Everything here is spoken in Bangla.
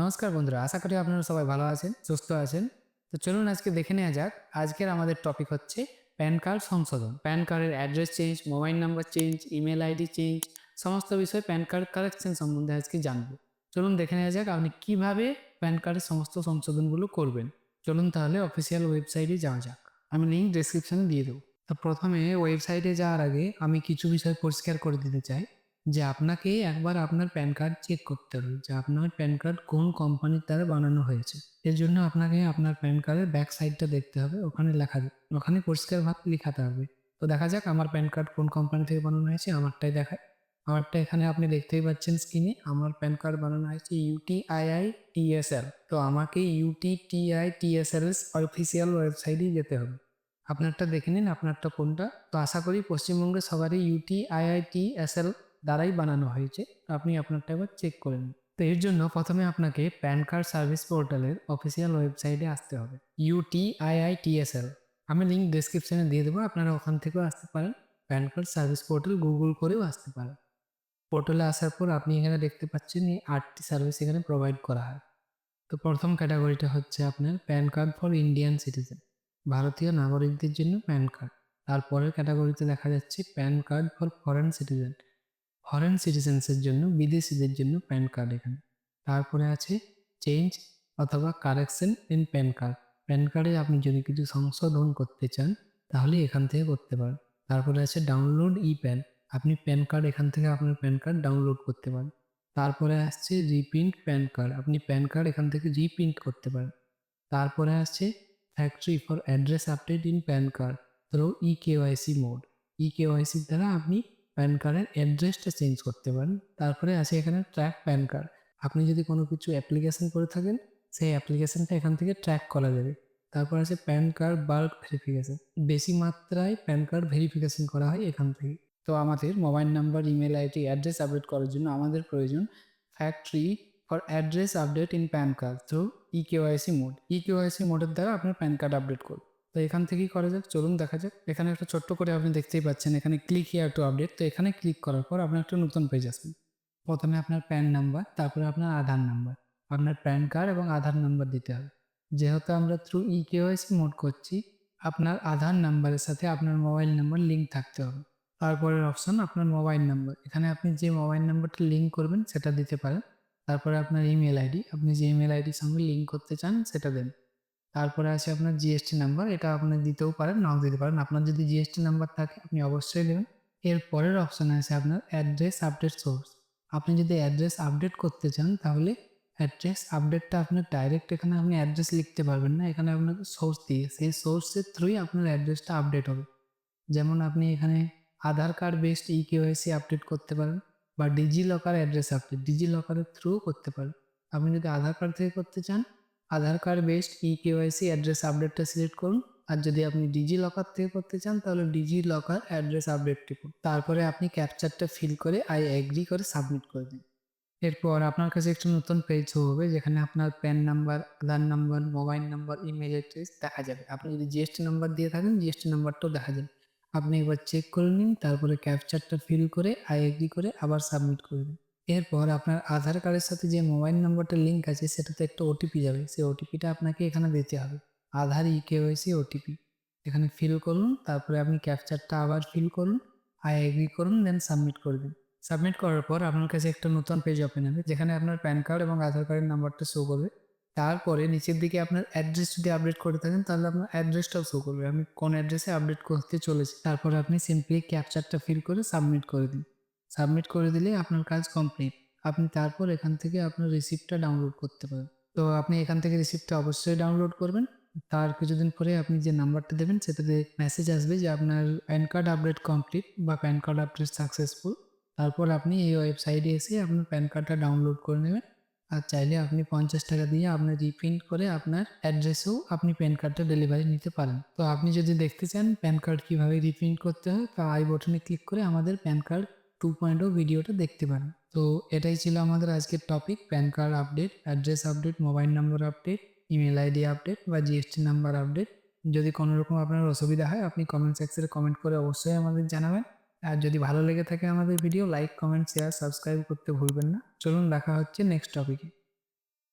নমস্কার বন্ধুরা, আশা করি আপনারা সবাই ভালো আছেন, সুস্থ আছেন। তো চলুন আজকে দেখে নেওয়া যাক, আজকের আমাদের টপিক হচ্ছে প্যান কার্ড সংশোধন। প্যান কার্ডের address change mobile number change email ID change সমস্ত বিষয়ে প্যান কার্ড কালেকশন সম্বন্ধে আজকে জানব। চলুন দেখে নেওয়া যাক আপনি কীভাবে প্যান কার্ডের সমস্ত সংশোধনগুলো করবেন। চলুন তাহলে অফিসিয়াল ওয়েবসাইটে যাওয়া যাক। আমি লিঙ্ক ডেসক্রিপশনে দিয়ে দেবো। তো প্রথমে ওয়েবসাইটে যাওয়ার আগে আমি কিছু বিষয় পরিষ্কার করে দিতে চাই। যে আপনাকে একবার আপনার প্যান কার্ড চেক করতে হবে যে আপনার প্যান কার্ড কোন কোম্পানির দ্বারা বানানো হয়েছে। এর জন্য আপনাকে আপনার প্যান কার্ডের ব্যাক সাইডটা দেখতে হবে, ওখানে লেখা ওখানে পরিষ্কারভাবে লেখাতে হবে। তো দেখা যাক আমার প্যান কার্ড কোন কোম্পানি থেকে বানানো হয়েছে, আমারটাই দেখায়। আমারটা এখানে আপনি দেখতেই পাচ্ছেন স্ক্রিনে আমার প্যান কার্ড বানানো হয়েছে ইউটিআইআই টিএসএল তো আমাকে ইউটি ইউটিটিআই টিএসএল অফিসিয়াল ওয়েবসাইটেই যেতে হবে। আপনারটা দেখে নিন, আপনারটা কোনটা? তো আশা করি পশ্চিমবঙ্গে সবারই ইউটিআইআইটিএসএল দ্বারাই বানানো হয়েছে। আপনি আপনারটা এবার চেক করে নিন। তো এর জন্য প্রথমে আপনাকে প্যান কার্ড সার্ভিস পোর্টালের অফিসিয়াল ওয়েবসাইটে আসতে হবে। ইউটিআইআইটিএসএল আমি লিঙ্ক ডেসক্রিপশনে দিয়ে দেবো, আপনারা ওখান থেকেও আসতে পারেন। PAN card service portal Google করেও আসতে পারেন। পোর্টালে আসার পর আপনি এখানে দেখতে পাচ্ছেন এই আটটি সার্ভিস এখানে প্রোভাইড করা হয়। তো প্রথম ক্যাটাগরিটা হচ্ছে আপনার PAN card for Indian citizen ভারতীয় নাগরিকদের জন্য প্যান কার্ড তারপরের ক্যাটাগরিতে দেখা যাচ্ছে PAN card for foreign citizen foreign সিটিজেন্সের জন্য, বিদেশিদের জন্য প্যান কার্ড এখানে। তারপরে আছে চেঞ্জ অথবা correction in PAN card PAN কার্ডে আপনি যদি কিছু সংশোধন করতে চান, তাহলে এখান থেকে করতে পারেন। তারপরে আছে ডাউনলোড ই প্যান আপনি প্যান কার্ড এখান থেকে আপনার প্যান কার্ড ডাউনলোড করতে পারেন। তারপরে আসছে রিপ্রিন্ট প্যান কার্ড আপনি প্যান কার্ড এখান থেকে রিপ্রিন্ট করতে পারেন। তারপরে আসছে factory for address update in PAN card through e KYC mode e কেওয়াইসির দ্বারা আপনি প্যান কার্ডের অ্যাড্রেসটা চেঞ্জ করতে পারেন। তারপরে আছে এখানে ট্র্যাক প্যান কার্ড আপনি যদি কোনো কিছু অ্যাপ্লিকেশন করে থাকেন, সেই অ্যাপ্লিকেশনটা এখান থেকে ট্র্যাক করা যাবে। তারপর আছে প্যান কার্ড বাল্ক ভেরিফিকেশন বেশি মাত্রায় প্যান কার্ড ভেরিফিকেশন করা হয় এখান থেকে। তো আমাদের mobile number email ID address update করার জন্য আমাদের প্রয়োজন factory for address update in PAN card through e KYC mode e KYC মোডের দ্বারা আপনার প্যান কার্ড আপডেট করুন তো এখান থেকেই করা যাক। চলুন দেখা যাক। এখানে একটা ছোট্ট করে আপনি দেখতেই পাচ্ছেন, এখানে ক্লিক হিয়ার টু আপডেট তো এখানে ক্লিক করার পর আপনার একটা নতুন পেজ আসবে। প্রথমে আপনার প্যান নাম্বার তারপরে আপনার আধার নাম্বার আপনার প্যান কার্ড এবং আধার নাম্বার দিতে হবে। যেহেতু আমরা থ্রু ই কেওয়াইসি মোড করছি, আপনার আধার নাম্বারের সাথে আপনার মোবাইল নাম্বার লিঙ্ক থাকতে হবে। তারপরের অপশন আপনার মোবাইল নাম্বার এখানে আপনি যে মোবাইল নাম্বারটা লিঙ্ক করবেন, সেটা দিতে পারেন। তারপরে আপনার ইমেল আইডি আপনি যে ইমেল আইডির সঙ্গে লিঙ্ক করতে চান, সেটা দেন। তারপরে আছে আপনার জিএসটি নাম্বার এটা আপনি দিতেও পারেন, নাও দিতে পারেন। আপনার যদি জিএসটি নাম্বার থাকে, আপনি অবশ্যই দেবেন। এর পরের অপশানে আছে আপনার অ্যাড্রেস আপডেট সোর্স আপনি যদি অ্যাড্রেস আপডেট করতে চান, তাহলে অ্যাড্রেস আপডেটটা আপনার ডাইরেক্ট এখানে আপনি অ্যাড্রেস লিখতে পারবেন না। এখানে আপনাকে সোর্স দিয়ে, সেই সোর্সের থ্রুই আপনার অ্যাড্রেসটা আপডেট হবে। যেমন আপনি এখানে Aadhaar card based e KYC update করতে পারেন, বা ডিজি লকার অ্যাড্রেস আপডেট ডিজি লকারের থ্রু করতে পারেন। আপনি যদি আধার কার্ড থেকে করতে চান Aadhaar card based e KYC address আপডেটটা সিলেক্ট করুন। আর যদি আপনি ডিজি লকার থেকে করতে চান, তাহলে ডিজি লকার অ্যাড্রেস আপডেট টিপুন তারপরে আপনি ক্যাপচারটা ফিল করে আই এগ্রি করে সাবমিট করে দিন। এরপর আপনার কাছে একটা নতুন পেজ হবে, যেখানে আপনার PAN number Aadhaar number mobile number email address দেখা যাবে। আপনি যদি জিএসটি নাম্বার দিয়ে থাকেন জিএসটি নাম্বারটাও দেখা যাবে। আপনি একবার চেক করে নিন, তারপরে ক্যাপচারটা ফিল করে আই এগ্রি করে আবার সাবমিট করে দিন। এরপর আপনার আধার কার্ডের সাথে যে মোবাইল নম্বরটা লিঙ্ক আছে, সেটাতে একটা ওটিপি যাবে। সেই ওটিপিটা আপনাকে এখানে দিতে হবে। আধার ই কেওয়াইসি ওটিপি এখানে ফিল করুন, তারপরে আপনি ক্যাপচারটা আবার ফিল করুন আই এগ্রি করুন দেন সাবমিট করে দিন সাবমিট করার পর আপনার কাছে একটা নতুন পেজ ওপেন হবে, যেখানে আপনার প্যান কার্ড এবং আধার কার্ডের নাম্বারটা শো করবে। তারপরে নিচের দিকে আপনার অ্যাড্রেস যদি আপডেট করে থাকেন, তাহলে আপনার অ্যাড্রেসটাও শো করবে। আমি কোন অ্যাড্রেসে আপডেট করতে চলেছি, তারপর আপনি সিম্পলি ক্যাপচারটা ফিল করে সাবমিট করে দিন। সাবমিট করে দিলে আপনার কাজ কমপ্লিট। আপনি তারপর এখান থেকে আপনার রিসিপ্টটা ডাউনলোড করতে পারেন তো আপনি এখান থেকে রিসিপ্টটা অবশ্যই ডাউনলোড করবেন। তার কিছুদিন পরে আপনি যে নাম্বারটা দেবেন, সেটাতে মেসেজ আসবে যে আপনার প্যান কার্ড আপডেট কমপ্লিট বা প্যান কার্ড আপডেট সাকসেসফুল তারপর আপনি এই ওয়েবসাইটে এসে আপনার প্যান কার্ডটা ডাউনলোড করে নেবেন। আর চাইলে আপনি পঞ্চাশ টাকা দিয়ে আপনার রিপ্রিন্ট করে আপনার অ্যাড্রেসেও আপনি প্যান কার্ডটা ডেলিভারি নিতে পারেন। তো আপনি যদি দেখতে চান প্যান কার্ড কীভাবে রিপ্রিন্ট করতে হয়, তা আই বটনে ক্লিক করে আমাদের প্যান কার্ড টু পয়েন্ট ভিডিওটা দেখতে পারেন। তো এটাই ছিল আমাদের আজকের topic PAN card update address update mobile number update email ID update বা জিএসটি নাম্বার আপডেট যদি কোনো রকম আপনার অসুবিধা হয়, আপনি কমেন্ট সেকশনে কমেন্ট করে অবশ্যই আমাদের জানাবেন। আর যদি ভালো লেগে থাকে আমাদের video like comment share subscribe করতে ভুলবেন না। চলুন দেখা হচ্ছে নেক্সট টপিকে